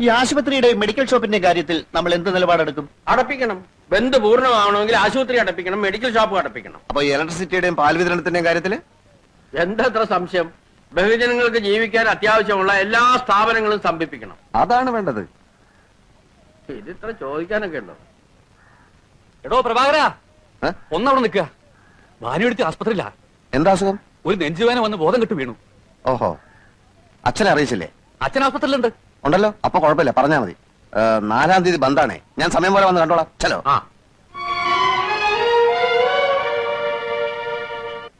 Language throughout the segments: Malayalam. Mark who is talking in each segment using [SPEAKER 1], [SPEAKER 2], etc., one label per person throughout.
[SPEAKER 1] ഈ ആശുപത്രിയുടെ മെഡിക്കൽ ഷോപ്പിന്റെ കാര്യത്തിൽ നമ്മൾ എന്ത് നിലപാടെടുക്കും?
[SPEAKER 2] അടപ്പിക്കണം. ബന്ധു പൂർണമാവണമെങ്കിൽ ആശുപത്രി അടപ്പിക്കണം മെഡിക്കൽ ഷോപ്പ് അടപ്പിക്കണം.
[SPEAKER 1] അപ്പൊ ഇലക്ട്രിസിറ്റിയുടെയും പാൽ വിതരണത്തിന്റെയും കാര്യത്തിൽ?
[SPEAKER 2] എന്തത്ര സംശയം? ബഹുജനങ്ങൾക്ക് ജീവിക്കാൻ അത്യാവശ്യമുള്ള എല്ലാ സ്ഥാപനങ്ങളും സ്തംഭിപ്പിക്കണം
[SPEAKER 1] അതാണ് വേണ്ടത്.
[SPEAKER 2] ഇതിത്ര ചോദിക്കാനൊക്കെ ഉണ്ടോ?
[SPEAKER 3] എടോ പ്രഭാകര
[SPEAKER 1] ഏ?
[SPEAKER 3] ഒന്നവിടെ നിൽക്കുക ഭാനുവെടുത്ത് ആസ്പത്രിയില്ല
[SPEAKER 1] എന്താ അസുഖം?
[SPEAKER 3] ഒരു നെഞ്ചുവേന വന്ന് ബോധം കെട്ട് വീണു.
[SPEAKER 1] ഓഹോ. അച്ഛനെ അറിയിച്ചില്ലേ?
[SPEAKER 3] അച്ഛൻ ആസ്പത്രിയിലുണ്ട്
[SPEAKER 1] ഉണ്ടല്ലോ? അപ്പൊ കുഴപ്പമില്ല പറഞ്ഞാ മതി. നാലാം തീയതി ബന്ധാണേ. ഞാൻ സമയം പോലെ വന്ന് കണ്ടോളാം. ചലോ.
[SPEAKER 2] ആ.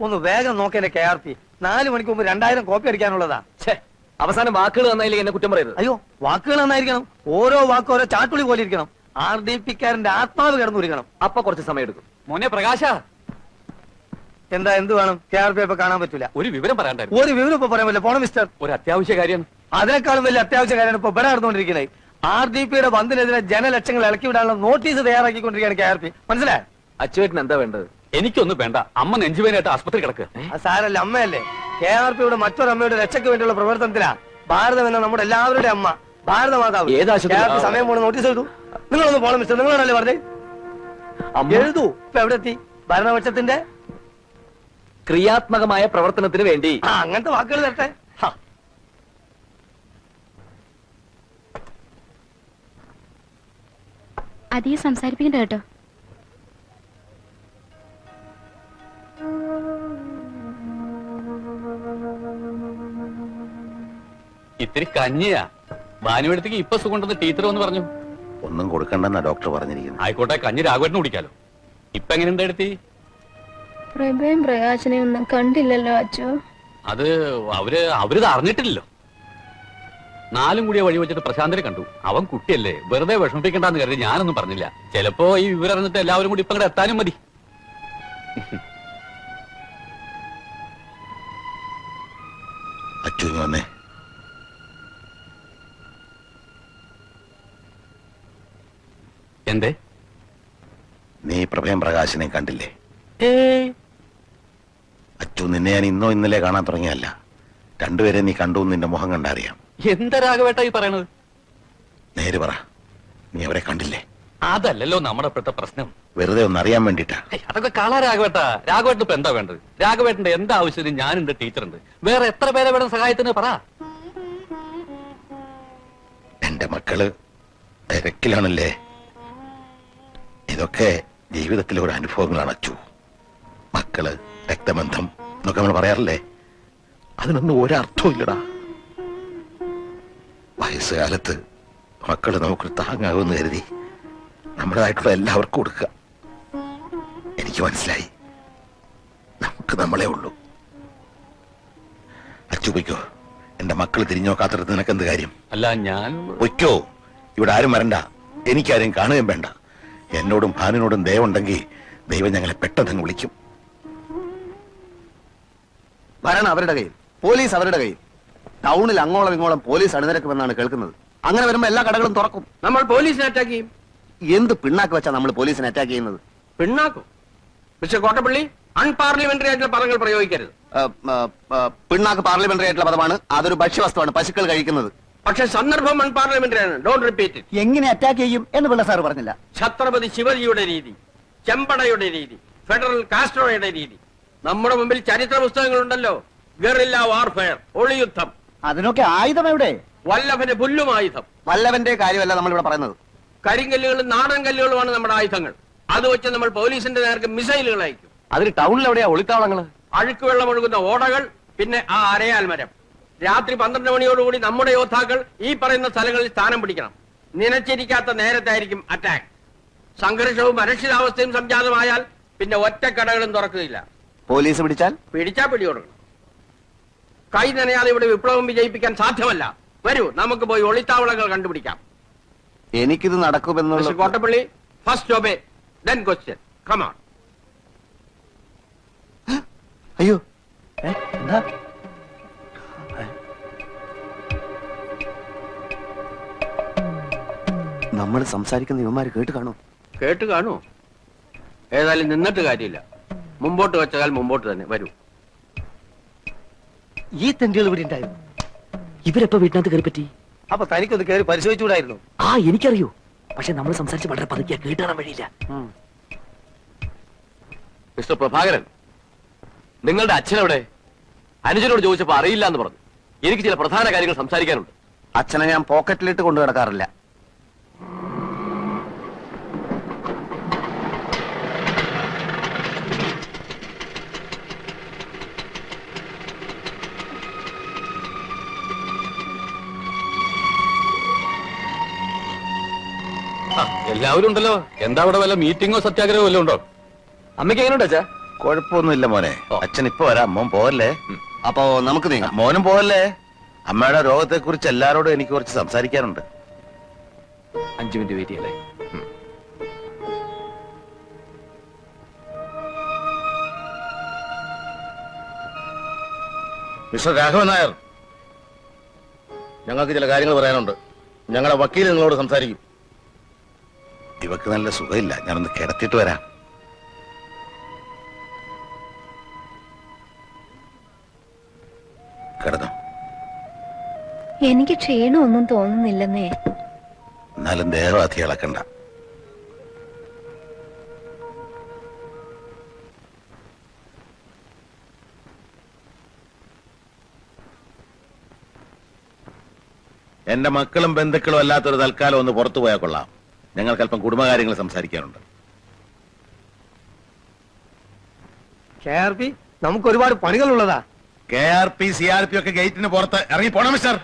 [SPEAKER 4] ഒന്ന് വേഗം നോക്കേണ്ട കെ ആർ പി നാല് മണിക്ക് മുമ്പ് രണ്ടായിരം കോപ്പി അടിക്കാനുള്ളതാ.
[SPEAKER 3] അവസാനം വാക്കുകൾ നന്നായില്ലേ എന്നെ കുറ്റം പറയരുത്.
[SPEAKER 4] അയ്യോ വാക്കുകൾ നന്നായിരിക്കണം. ഓരോ വാക്കും ഓരോ ചാട്ടുളി പോലെ ഇരിക്കണം. ആർ ഡി പിക്കാരന്റെ ആത്മാവ് കിടന്നുരിക്കണം
[SPEAKER 3] അപ്പൊ കുറച്ച് സമയം എടുക്കും. മോനെ പ്രകാശ.
[SPEAKER 4] എന്താ എന്ത് വേണം? കെ ആർ പി ഇപ്പൊ കാണാൻ പറ്റില്ല
[SPEAKER 3] ഒരു വിവരം പറയാണ്ടായിരുന്നു.
[SPEAKER 4] ഒരു വിവരം ഇപ്പൊ പറയാൻ പറ്റില്ല. പോണം മിസ്റ്റർ
[SPEAKER 3] ഒരു അത്യാവശ്യ കാര്യം.
[SPEAKER 4] അതിനേക്കാളും വലിയ അത്യാവശ്യ കാര്യമാണ് ഇപ്പൊ ഇവിടെ നടന്നുകൊണ്ടിരിക്കുന്നത്. ആർ ഡി പിയുടെ ബന്ധിനെതിരെ ജനലക്ഷങ്ങൾ ഇളക്കി വിടാനുള്ള നോട്ടീസ് തയ്യാറാക്കിക്കൊണ്ടിരിക്കുകയാണ് കെ ആർ പി. മനസ്സിലായോ?
[SPEAKER 3] എന്താ വേണ്ടത്? എനിക്കൊന്നും വേണ്ട. അമ്മ നെഞ്ചുവേനായിട്ട് ആസ്പത്രി കിടക്ക്.
[SPEAKER 4] അത് സാരല്ല അമ്മയല്ലേ? കെ ആർ പിയുടെ മറ്റൊരു അമ്മയുടെ രക്ഷയ്ക്ക് വേണ്ടിയുള്ള പ്രവർത്തനത്തിലാ. ഭാരതം എന്ന നമ്മുടെ എല്ലാവരുടെ അമ്മ. ഭാരത മാതാവ്.
[SPEAKER 3] ഏത് ആശുപത്രി?
[SPEAKER 4] കെ ആർ പി സമയം പോണ നോട്ടീസ് എഴുതൂ. നിങ്ങളൊന്ന് പോണം മിസ്റ്റർ. നിങ്ങളാണല്ലേ പറഞ്ഞത്
[SPEAKER 3] അമ്മ.
[SPEAKER 4] എഴുതൂ. ഇപ്പൊ എവിടെ എത്തി ഭരണപക്ഷത്തിന്റെ?
[SPEAKER 3] ക്രിയാത്മകമായ പ്രവർത്തനത്തിന് വേണ്ടി.
[SPEAKER 4] ആ അങ്ങനത്തെ വാക്കുകൾ തരട്ടെ.
[SPEAKER 5] അധികം സംസാരിപ്പിക്കണ്ട കേട്ടോ.
[SPEAKER 3] ഇത്തിരി കഞ്ഞിയാ. ഭാനുവിടത്തേക്ക് ഇപ്പൊ സുഖമുണ്ടെന്ന് ടീച്ചർ വന്ന് പറഞ്ഞു.
[SPEAKER 1] ഒന്നും കൊടുക്കണ്ടെന്നാ ഡോക്ടർ പറഞ്ഞിരിക്കുന്നു
[SPEAKER 3] ആയിക്കോട്ടെ കഞ്ഞി രാഘവേട്ടന് കുടിക്കാലോ. ഇപ്പൊ എങ്ങനെ എടുത്തി?
[SPEAKER 5] പ്രഭയും പ്രകാശനെയും ഒന്നും കണ്ടില്ലല്ലോ അച്ചു.
[SPEAKER 3] അത് അവർ അവരിത് അറിഞ്ഞിട്ടില്ലല്ലോ. നാലും കൂടിയ വഴി വെച്ചിട്ട് പ്രശാന്തനെ കണ്ടു. അവൻ കുട്ടിയല്ലേ. വെറുതെ വിഷമിപ്പിക്കണ്ടെന്ന് കരുതി ഞാനൊന്നും പറഞ്ഞില്ല. ചിലപ്പോ ഈ വിവരം അറിഞ്ഞിട്ട് എല്ലാവരും കൂടി ഇപ്പൊ ഇവിടെ എത്താനും മതി. എന്തേ?
[SPEAKER 1] നീ പ്രഭയം പ്രകാശിനെ കണ്ടില്ലേ? അച്ചു നിന്നെ ഞാൻ ഇന്നോ ഇന്നലെ കാണാൻ തുടങ്ങിയല്ല രണ്ടുപേരെ നീ കണ്ടു നിന്റെ മുഖം കണ്ടറിയാം.
[SPEAKER 3] എന്താ രാഘവേട്ട ഈ പറയണത്?
[SPEAKER 1] നേര് പറ. നീ അവരെ കണ്ടില്ലേ?
[SPEAKER 3] അതല്ലല്ലോ നമ്മുടെ ഇപ്പോഴത്തെ പ്രശ്നം.
[SPEAKER 1] വെറുതെ ഒന്ന് അറിയാൻ വേണ്ടിട്ടാ
[SPEAKER 3] അതൊക്കെ കള രാഘവേട്ട. രാഘവേട്ടൻ ഇപ്പൊ എന്താ വേണ്ടത്? രാഘവേട്ടന്റെ എന്താ ആവശ്യത്തിന് ഞാനുണ്ട് ടീച്ചറുണ്ട്. വേറെ എത്ര പേരെ വേണം സഹായത്തിന്? പറ.
[SPEAKER 1] എന്റെ മക്കൾ തിരക്കിലാണല്ലേ? ഇതൊക്കെ ജീവിതത്തിലെ ഒരു അനുഭവങ്ങളാണ് അച്ചു. മക്കൾ രക്തബന്ധം എന്നൊക്കെ നമ്മൾ പറയാറില്ലേ? അതിനൊന്നും ഒരർത്ഥവും ഇല്ലടാ വയസ്സുകാലത്ത് മക്കൾ നമുക്ക് താങ്ങാകുമെന്ന് കരുതി നമ്മുടേതായിട്ടുള്ള എല്ലാവർക്കും കൊടുക്കുക. എനിക്ക് മനസ്സിലായി. നമുക്ക് നമ്മളെ ഉള്ളൂ. അച്ചു പൊയ്ക്കോ. എന്റെ മക്കൾ തിരിഞ്ഞു നോക്കാത്തടത്ത് നിനക്ക് എന്ത് കാര്യം?
[SPEAKER 3] അല്ല ഞാൻ
[SPEAKER 1] പൊയ്ക്കോ. ഇവിടെ ആരും വരണ്ട. എനിക്കാരും കാണുകയും വേണ്ട. എന്നോടും ഭാനിനോടും ദയവുണ്ടെങ്കിൽ ദൈവം ഞങ്ങളെ പെട്ടെന്ന് വിളിക്കും. വരണം അവരുടെ കയ്യിൽ. പോലീസ് അവരുടെ കയ്യിൽ. ടൗണിൽ അങ്ങോളം ഇങ്ങോളം പോലീസ് അണിനിരക്കുമെന്നാണ് കേൾക്കുന്നത്. അങ്ങനെ വരുമ്പോ എല്ലാ കടകളും തുറക്കും.
[SPEAKER 2] നമ്മൾ പോലീസിനെ അറ്റാക്ക് ചെയ്യും.
[SPEAKER 1] എന്ത് പിണ്ണാക്ക് വെച്ചാ നമ്മൾ പോലീസിനെ അറ്റാക്ക് ചെയ്യുന്നത്?
[SPEAKER 2] പിണ്ണാക്കും? മിസ്റ്റർ കോട്ടപ്പള്ളി അൺപാർലമെന്ററി ആയിട്ടുള്ള പദങ്ങൾ പ്രയോഗിക്കരുത്.
[SPEAKER 1] പിണ്ണാക്ക് പാർലമെന്ററി ആയിട്ടുള്ള പദമാണ്. അതൊരു ഭക്ഷ്യവസ്തുവാണ്. പശുക്കൾ കഴിക്കുന്നത്.
[SPEAKER 2] പക്ഷെ സന്ദർഭം അൺപാർലമെന്ററി ആണ്. ഡോണ്ട് റിപ്പീറ്റ്
[SPEAKER 1] എങ്ങനെ അറ്റാക്ക് ചെയ്യും എന്ന് പിള്ള സാർ പറഞ്ഞില്ല.
[SPEAKER 2] ഛത്രപതി ശിവജിയുടെ രീതി ചെമ്പടയുടെ രീതി ഫെഡറൽ കാസ്ട്രോയുടെ രീതി. നമ്മുടെ മുമ്പിൽ ചരിത്ര പുസ്തകങ്ങളുണ്ടല്ലോ. Guerrilla warfare ഒളിയുദ്ധം.
[SPEAKER 1] അതിനൊക്കെ ആയുധം എവിടെ?
[SPEAKER 2] വല്ലഭന് പുല്ലും ആയുധം.
[SPEAKER 1] വല്ലവന്റെ കാര്യമല്ല നമ്മൾ ഇവിടെ പറയുന്നത്.
[SPEAKER 2] കരിങ്കല്ലുകളും നാടൻ കല്ലുകളുമാണ് നമ്മുടെ ആയുധങ്ങൾ. അത് വെച്ച് നമ്മൾ പോലീസിന്റെ നേർക്ക് മിസൈലുകൾ അയക്കും.
[SPEAKER 3] അതിൽ ടൗണിൽ എവിടെയാ ഒളിത്താവളങ്ങൾ?
[SPEAKER 2] അഴുക്ക് വെള്ളം ഒഴുകുന്ന ഓടകൾ പിന്നെ ആ അരയാൽ മരം രാത്രി പന്ത്രണ്ട് മണിയോടുകൂടി നമ്മുടെ യോദ്ധാക്കൾ ഈ പറയുന്ന സ്ഥലങ്ങളിൽ സ്ഥാനം പിടിക്കണം. നനച്ചിരിക്കാത്ത നേരത്തായിരിക്കും അറ്റാക്ക് സംഘർഷവും അരക്ഷിതാവസ്ഥയും സംജാതമായാൽ പിന്നെ ഒറ്റക്കടകളും തുറക്കുകയില്ല.
[SPEAKER 1] പോലീസ് പിടിച്ചാൽ?
[SPEAKER 2] പിടിച്ചാ പിടികൊടുക്കണം. കൈ നനയാതെ ഇവിടെ വിപ്ലവം വിജയിപ്പിക്കാൻ സാധ്യമല്ല. വരൂ നമുക്ക് പോയി ഒളിത്താവളങ്ങൾ കണ്ടുപിടിക്കാം.
[SPEAKER 1] എനിക്കിത് നടക്കുമെന്നുള്ള
[SPEAKER 2] Kottappally first obey then question come on
[SPEAKER 1] അയ്യോ. എന്താ? നമ്മൾ സംസാരിക്കുന്ന ഇവന്മാര് കേട്ട് കാണോ
[SPEAKER 2] കേട്ട് കാണോ ഏതായാലും നിന്നിട്ട് കാര്യമില്ല. മുമ്പോട്ട് വെച്ചാൽ മുമ്പോട്ട് തന്നെ. വരൂ.
[SPEAKER 4] ഈ തെണ്ടികൾ ഇവിടെ ഉണ്ടായിരുന്നു.
[SPEAKER 3] ഇവരെപ്പോ വീട്ടിനകത്ത് കയറി പറ്റി
[SPEAKER 4] അപ്പൊ തനിക്കൊന്ന് കയറി പരിശോധിച്ചുകൂടായിരുന്നു?
[SPEAKER 6] ആ എനിക്കറിയോ. പക്ഷെ നമ്മൾ സംസാരിച്ച് വളരെ പതുക്കിയ കേട്ടാൻ വഴിയില്ല.
[SPEAKER 7] മിസ്റ്റർ പ്രഭാകരൻ നിങ്ങളുടെ അച്ഛനെവിടെ? അനുജനോട് ചോദിച്ചപ്പോ അറിയില്ല എന്ന് പറഞ്ഞു. എനിക്ക് ചില പ്രധാന കാര്യങ്ങൾ സംസാരിക്കാനുണ്ട്.
[SPEAKER 8] അച്ഛനെ ഞാൻ പോക്കറ്റിലിട്ട് കൊണ്ടു കിടക്കാറില്ല
[SPEAKER 3] എല്ലാവരും ഉണ്ടല്ലോ എന്താ അവിടെ വല്ല മീറ്റിംഗോ സത്യാഗ്രഹമോ വല്ലതും ഉണ്ടോ?
[SPEAKER 7] അമ്മയ്ക്ക് എങ്ങനെയുണ്ട് അച്ഛാ?
[SPEAKER 1] കുഴപ്പമൊന്നുമില്ല മോനെ. അച്ഛൻ ഇപ്പൊ വരാം. അമ്മ പോവല്ലേ?
[SPEAKER 8] അപ്പോ നമുക്ക് നീങ്ങാം.
[SPEAKER 1] മോനും പോവല്ലേ? അമ്മയുടെ രോഗത്തെ കുറിച്ച് എല്ലാരോടും എനിക്ക് കുറച്ച് സംസാരിക്കാനുണ്ട്.
[SPEAKER 7] അഞ്ചു മിനിറ്റ് വെയിറ്റ് ചെയ്യല്ലേ?
[SPEAKER 1] മിസ്റ്റർ രാഘവൻ നായർ. ഞങ്ങൾക്ക് ചില കാര്യങ്ങൾ പറയാനുണ്ട്. ഞങ്ങളുടെ വക്കീൽ നിങ്ങളോട് സംസാരിക്കും. ഇവക്ക് നല്ല സുഖമില്ല. ഞാനൊന്ന് കിടത്തിട്ട് വരാം. കിടന്നോ?
[SPEAKER 5] എനിക്ക് ക്ഷീണമൊന്നും തോന്നുന്നില്ലെന്നേ.
[SPEAKER 1] എന്നാലും ദേഹവാധി ഇളക്കണ്ട. എന്റെ മക്കളും ബന്ധുക്കളും അല്ലാത്തൊരു തൽക്കാലം ഒന്ന് പുറത്തു പോയാൽ കൊള്ളാം. ഞങ്ങൾക്ക് അല്പം കുടുംബകാര്യങ്ങൾ സംസാരിക്കാനുണ്ട്.
[SPEAKER 4] കെ ആർ പി നമുക്ക് ഒരുപാട് പണികളുള്ളതാ.
[SPEAKER 1] K R P C R P ഒക്കെ ഗേറ്റിന് പുറത്ത് ഇറങ്ങി പോണം മിസ്റ്റർ.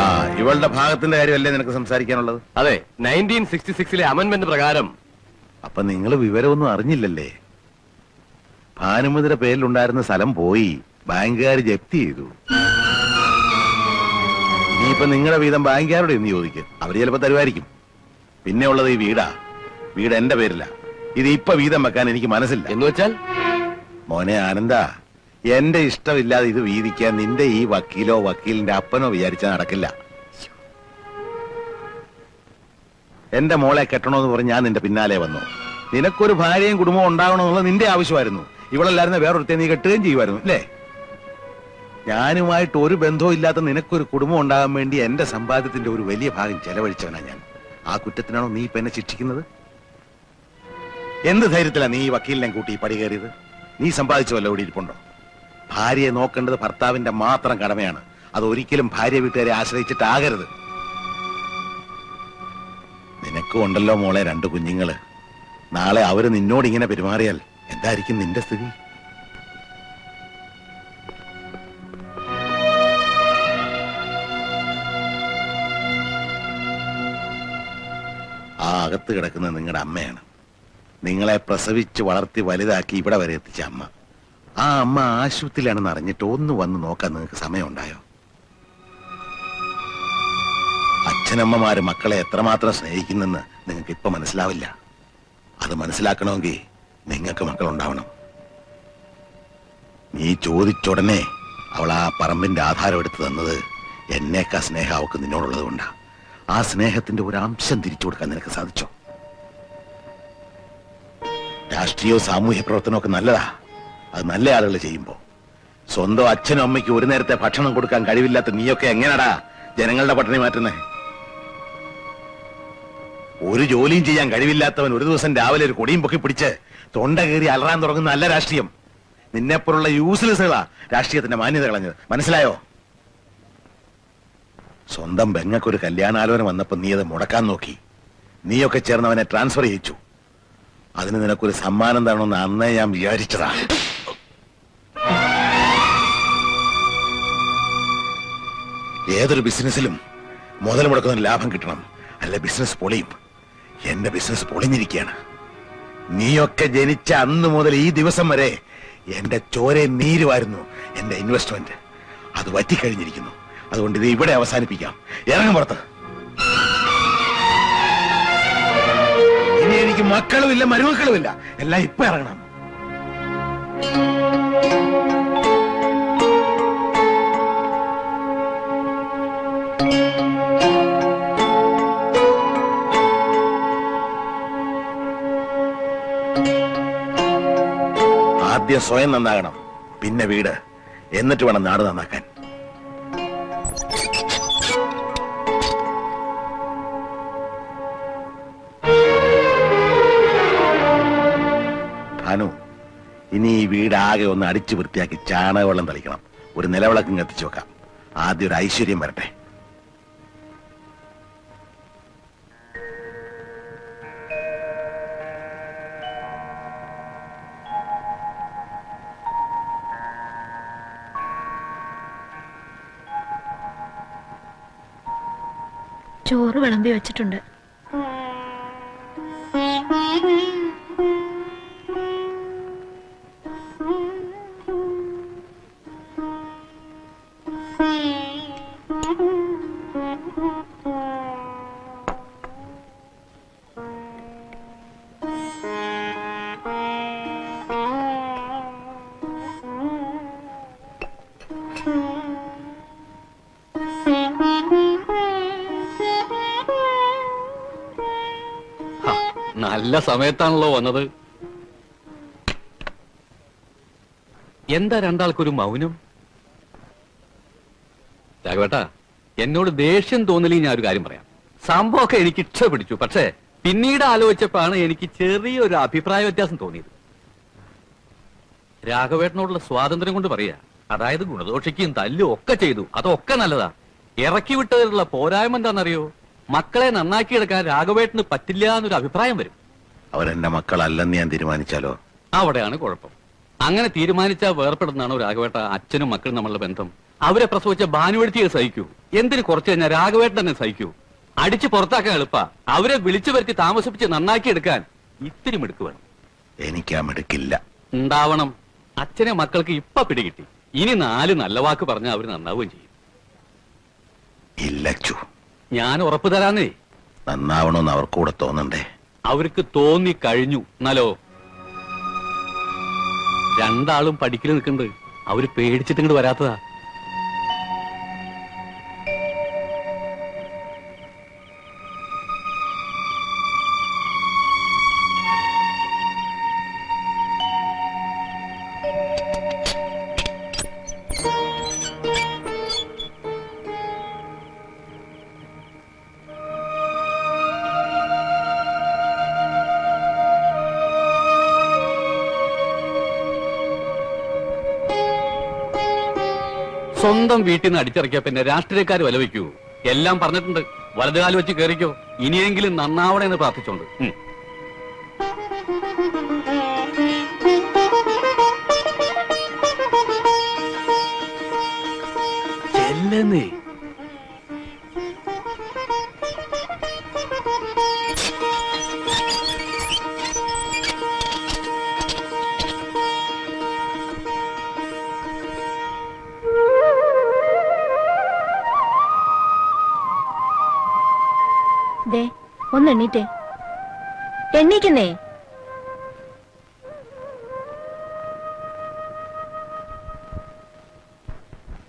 [SPEAKER 1] ആ ഇവളുടെ ഭാഗത്തിന്റെ കാര്യമല്ലേ നിനക്ക് സംസാരിക്കാനുള്ളത്?
[SPEAKER 7] അതെ നയന്റീൻ സിക്സ്റ്റി സിക്സിലെ അമൻമെന്റ് പ്രകാരം
[SPEAKER 1] അപ്പൊ നിങ്ങൾ വിവരമൊന്നും അറിഞ്ഞില്ലല്ലേ? ഭാനുമതിയുടെ പേരിലുണ്ടായിരുന്ന സ്ഥലം പോയി ബാങ്കുകാർ ജപ്തി ചെയ്തു. ഇനിയിപ്പൊ നിങ്ങളുടെ വീതം ബാങ്കുകാരോട് എന്ന് ചോദിക്കും. അവർ ചിലപ്പോ തരുമായിരിക്കും. പിന്നെ ഉള്ളത് ഈ വീടാ. വീട് എന്റെ പേരില. ഇത് ഇപ്പൊ വീതം വെക്കാൻ എനിക്ക് മനസ്സില്ല.
[SPEAKER 7] എന്ന് വെച്ചാൽ?
[SPEAKER 1] മോനെ ആനന്ദ എന്റെ ഇഷ്ടമില്ലാതെ ഇത് വീതിക്കാൻ നിന്റെ ഈ വക്കീലോ വക്കീലിന്റെ അപ്പനോ വിചാരിച്ചാൽ നടക്കില്ല. എന്റെ മോളെ കെട്ടണമെന്ന് പറഞ്ഞ് ഞാൻ നിന്റെ പിന്നാലെ വന്നു. നിനക്കൊരു ഭാര്യയും കുടുംബവും ഉണ്ടാവണമെന്നുള്ള നിന്റെ ആവശ്യമായിരുന്നു. ഇവളല്ലായിരുന്ന വേറൊരുത്തെ നീ കെട്ടുകയും ചെയ്യുമായിരുന്നു അല്ലേ? ഞാനുമായിട്ട് ഒരു ബന്ധവും ഇല്ലാത്ത നിനക്കൊരു കുടുംബം ഉണ്ടാകാൻ വേണ്ടി എന്റെ സമ്പാദ്യത്തിന്റെ ഒരു വലിയ ഭാഗം ചെലവഴിച്ചവനാ ഞാൻ. ആ കുറ്റത്തിനാണോ നീ ഇപ്പൊ എന്നെ ശിക്ഷിക്കുന്നത്? എന്ത് ധൈര്യത്തിലാണ് നീ ഈ വക്കീലിനെ കൂട്ടി പടി കയറിയത്? നീ സമ്പാദിച്ചുവല്ലോ ഇവിടെ ഇരിപ്പുണ്ടോ? ഭാര്യയെ നോക്കേണ്ടത് ഭർത്താവിന്റെ മാത്രം കടമയാണ്. അത് ഒരിക്കലും ഭാര്യ വീട്ടുകാരെ ആശ്രയിച്ചിട്ടാകരുത്. നിനക്കും ഉണ്ടല്ലോ മോളെ രണ്ട് കുഞ്ഞുങ്ങൾ. നാളെ അവർ നിന്നോട് ഇങ്ങനെ പെരുമാറിയാൽ എന്തായിരിക്കും നിന്റെ സ്ഥിതി? ആ അകത്ത് കിടക്കുന്ന നിങ്ങളുടെ അമ്മയാണ്. നിങ്ങളെ പ്രസവിച്ച് വളർത്തി വലുതാക്കി ഇവിടെ വരെ എത്തിച്ച അമ്മ. ആ അമ്മ ആശുപത്രിയിലാണെന്ന് അറിഞ്ഞിട്ട് ഒന്ന് വന്ന് നോക്കാൻ നിങ്ങൾക്ക് സമയമുണ്ടായോ? അച്ഛനമ്മമാര് മക്കളെ എത്രമാത്രം സ്നേഹിക്കുന്നെന്ന് നിങ്ങൾക്ക് ഇപ്പൊ മനസ്സിലാവില്ല. അത് മനസ്സിലാക്കണമെങ്കിൽ നിങ്ങൾക്ക് മക്കളുണ്ടാവണം. നീ ചോദിച്ചുടനെ അവൾ ആ പറമ്പിന്റെ ആധാരം എടുത്തു തന്നത് എന്നേക്കാ സ്നേഹം അവൾക്ക് നിന്നോടുള്ളത് കൊണ്ടാ. ആ സ്നേഹത്തിന്റെ ഒരു അംശം തിരിച്ചു കൊടുക്കാൻ നിനക്ക് സാധിച്ചോ? രാഷ്ട്രീയവും സാമൂഹ്യ പ്രവർത്തനവും ഒക്കെ നല്ലതാ. അത് നല്ല ആളുകൾ ചെയ്യുമ്പോ. സ്വന്തം അച്ഛനും അമ്മയ്ക്ക് ഒരു നേരത്തെ ഭക്ഷണം കൊടുക്കാൻ കഴിവില്ലാത്ത നീയൊക്കെ എങ്ങനെടാ ജനങ്ങളുടെ പട്ടിണി മാറ്റുന്നേ? ഒരു ജോലിയും ചെയ്യാൻ കഴിവില്ലാത്തവൻ ഒരു ദിവസം രാവിലെ ഒരു കൊടിയും പൊക്കി പിടിച്ച് തൊണ്ട കയറി അലറാൻ തുടങ്ങുന്ന നല്ല രാഷ്ട്രീയം. നിന്നെപ്പോലുള്ള യൂസ്ലെസ്സുകളാ രാഷ്ട്രീയത്തിന്റെ മാന്യത കളഞ്ഞത്. മനസ്സിലായോ? സ്വന്തം ബെങ്ങക്കൊരു കല്യാണാലോചന വന്നപ്പോ നീ അത് മുടക്കാൻ നോക്കി. നീയൊക്കെ ചേർന്ന് അവനെ ട്രാൻസ്ഫർ ചെയ്യിച്ചു. അതിന് നിനക്കൊരു സമ്മാനം തരണമെന്ന് അന്നേ ഞാൻ വിചാരിച്ചതാ. ഏതൊരു ബിസിനസ്സിലും മുതൽ മുടക്കുന്ന ലാഭം കിട്ടണം. അല്ല ബിസിനസ് പൊളിയും. എന്റെ ബിസിനസ് പൊളിഞ്ഞിരിക്കുകയാണ്. നീയൊക്കെ ജനിച്ച അന്ന് മുതൽ ഈ ദിവസം വരെ എന്റെ ചോരെ നീരുമായിരുന്നു എന്റെ ഇൻവെസ്റ്റ്മെന്റ് അത് വറ്റിക്കഴിഞ്ഞിരിക്കുന്നു. അതുകൊണ്ട് ഇത് ഇവിടെ അവസാനിപ്പിക്കാം. ഇറങ്ങും പുറത്ത്. ഇനി എനിക്ക് മക്കളുമില്ല മരുമക്കളുമില്ല. എല്ലാം ഇപ്പൊ ഇറങ്ങണം. ആദ്യം സ്വയം നന്നാകണം. പിന്നെ വീട്. എന്നിട്ട് വേണം നാട് നന്നാക്കാൻ. ഭാനു ഇനി ഈ വീടാകെ ഒന്ന് അടിച്ചു വൃത്തിയാക്കി ചാണകവെള്ളം തളിക്കണം. ഒരു നിലവിളക്കും കത്തിച്ചു വെക്കാം. ആദ്യം ഒരു ഐശ്വര്യം വരട്ടെ.
[SPEAKER 5] ചോറ് വിളമ്പി വെച്ചിട്ടുണ്ട്.
[SPEAKER 3] ഹ, നല്ല സമയത്താണല്ലോ വന്നത്. എന്താ രണ്ടാൾക്കൊരു മൗനം? രാഘവേട്ടാ എന്നോട് ദേഷ്യം തോന്നലി ഞാൻ ഒരു കാര്യം പറയാം. സംഭവമൊക്കെ എനിക്ക് ഇഷ്ടപിടിച്ചു പക്ഷേ പിന്നീട് ആലോചിച്ചപ്പോഴാണ് എനിക്ക് ചെറിയൊരു അഭിപ്രായ വ്യത്യാസം തോന്നിയത്. രാഘവേട്ടനോടുള്ള സ്വാതന്ത്ര്യം കൊണ്ട് പറയാ അതായത് ഗുണദോഷിക്കും തല്ലും ഒക്കെ ചെയ്തു. അതൊക്കെ നല്ലതാ. ഇറക്കി വിട്ടതിലുള്ള പോരായ്മ എന്താണെന്നറിയോ? മക്കളെ നന്നാക്കിയെടുക്കാൻ രാഘവേട്ടന് പറ്റില്ല എന്നൊരു അഭിപ്രായം വരും.
[SPEAKER 1] അവരെന്റെ മക്കളല്ലെന്ന് ഞാൻ തീരുമാനിച്ചാലോ?
[SPEAKER 3] അവിടെയാണ് കുഴപ്പം. അങ്ങനെ തീരുമാനിച്ചാൽ വേർപ്പെടുന്നതാണ് രാഘവേട്ട അച്ഛനും മക്കളും നമ്മളുടെ ബന്ധം. അവരെ പ്രസവിച്ച ഭാനുവെടുത്തിയെ സഹിക്കൂ. എന്തിന് കുറച്ച് കഴിഞ്ഞാൽ രാഘവേട്ടനെ തന്നെ സഹിക്കൂ. അടിച്ചു പുറത്താക്കാൻ എളുപ്പാ. അവരെ വിളിച്ചു വരുത്തി താമസിപ്പിച്ച് നന്നാക്കി എടുക്കാൻ ഇത്തിരി മിടുക്ക് വേണം.
[SPEAKER 1] എനിക്ക് ആ മിടുക്കില്ല.
[SPEAKER 3] ഉണ്ടാവണം. അച്ഛനെ മക്കൾക്ക് ഇപ്പൊ പിടികിട്ടി. ഇനി നാല് നല്ല വാക്ക് പറഞ്ഞാൽ അവർ നന്നാവുകയും ചെയ്യും.
[SPEAKER 1] ഇല്ല
[SPEAKER 3] ഞാൻ ഉറപ്പ് തരാന്നേ.
[SPEAKER 1] നന്നാവണമെന്ന് അവർക്കൂടെ തോന്നണ്ടേ?
[SPEAKER 3] അവർക്ക് തോന്നി കഴിഞ്ഞു. എന്നാലോ? രണ്ടാളും പഠിക്കൽ നിൽക്കുന്നുണ്ട് അവർ പേടിച്ചിട്ട് ഇങ്ങോട്ട് വരാത്തതാ. സ്വന്തം വീട്ടിൽ നിന്ന് അടിച്ചിറക്കിയ പിന്നെ രാഷ്ട്രീയക്കാർ വലവയ്ക്കൂ. എല്ലാം പറഞ്ഞിട്ടുണ്ട്. വലതുകാലം വെച്ച് കയറിക്കോ ഇനിയെങ്കിലും നന്നാവണേ എന്ന് പ്രാർത്ഥിച്ചോണ്ട്
[SPEAKER 5] ഒന്ന് എണ്ണീറ്റേ. എണ്ണീക്കുന്നേ?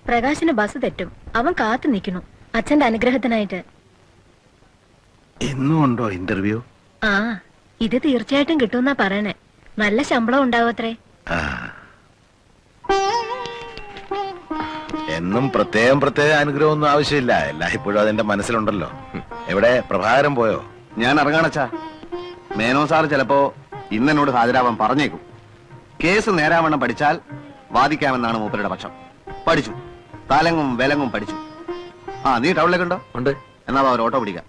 [SPEAKER 5] പ്രകാശിന് ബസ് തെറ്റും. അവൻ കാത്തു നിൽക്കുന്നു. അച്ഛന്റെ അനുഗ്രഹത്തിനായിട്ട്.
[SPEAKER 1] എന്നും ഉണ്ടോ ഇന്റർവ്യൂ
[SPEAKER 5] ആ ഇത് തീർച്ചയായിട്ടും കിട്ടുമെന്നാ പറയണേ. നല്ല ശമ്പളം ഉണ്ടാവത്രേ
[SPEAKER 1] എന്നും പ്രത്യേകം പ്രത്യേക അനുഗ്രഹമൊന്നും ആവശ്യമില്ല. എല്ലായ്പ്പോഴും അതെന്റെ മനസ്സിലുണ്ടല്ലോ. എവിടെ? പ്രഭാകരം പോയോ?
[SPEAKER 8] ഞാൻ ഇറങ്ങാണച്ചാ മേനോ സാർ ചിലപ്പോ ഇന്നെന്നോട് ഹാജരാവാൻ പറഞ്ഞേക്കും. കേസ് നേരാവണ്ണം പഠിച്ചാൽ വാദിക്കാമെന്നാണ് മൂപ്പരുടെ പക്ഷം. പഠിച്ചു. തലങ്ങും വിലങ്ങും പഠിച്ചു. ആ നീ ടൗണിലേക്ക് ഉണ്ടോ?
[SPEAKER 7] ഉണ്ട്.
[SPEAKER 8] എന്നാ അവർ ഓട്ടോ പിടിക്കാം.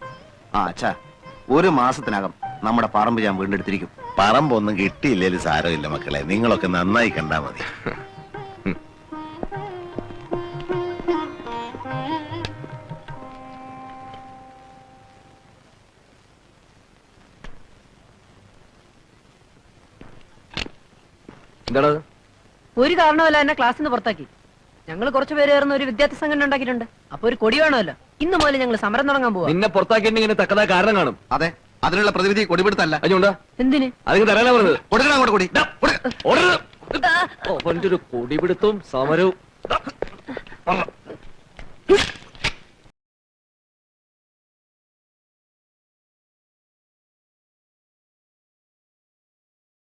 [SPEAKER 8] ആ അച്ഛാ ഒരു മാസത്തിനകം നമ്മുടെ പറമ്പ് ഞാൻ വീണ്ടെടുത്തിരിക്കും.
[SPEAKER 1] പറമ്പൊന്നും കിട്ടിയില്ലേലും സാരമില്ല മക്കളെ. നിങ്ങളൊക്കെ നന്നായി കണ്ടാ മതി.
[SPEAKER 7] എന്താണ്
[SPEAKER 9] ഒരു കാരണമല്ല എന്നെ ക്ലാസ്സിൽ നിന്ന് പുറത്താക്കി. ഞങ്ങൾ കുറച്ചു പേര് ചേർന്ന് ഒരു വിദ്യാർത്ഥി സംഘടന ഉണ്ടാക്കിയിട്ടുണ്ട്. അപ്പൊ ഒരു കൊടി വേണമല്ലോ. ഇന്ന് മുതൽ ഞങ്ങൾ സമരം തുടങ്ങാൻ പോവാ.
[SPEAKER 7] നിന്നെ പുറത്താക്കിയിട്ടുണ്ടെങ്കിൽ തക്കതായ കാരണം കാണും.
[SPEAKER 8] അതെ അതിനുള്ള പ്രതിവിധി കൊടിപിടുത്തല്ല.
[SPEAKER 7] അഞ്ഞുണ്ടാ
[SPEAKER 9] എന്തിന്?
[SPEAKER 7] അതിന് തരാനാ പറഞ്ഞത്.
[SPEAKER 8] കൊടുക്കണം അങ്ങോട്ട് കൊടി.
[SPEAKER 7] അവന്റെ ഒരു കൊടിപിടുത്തവും സമരവും.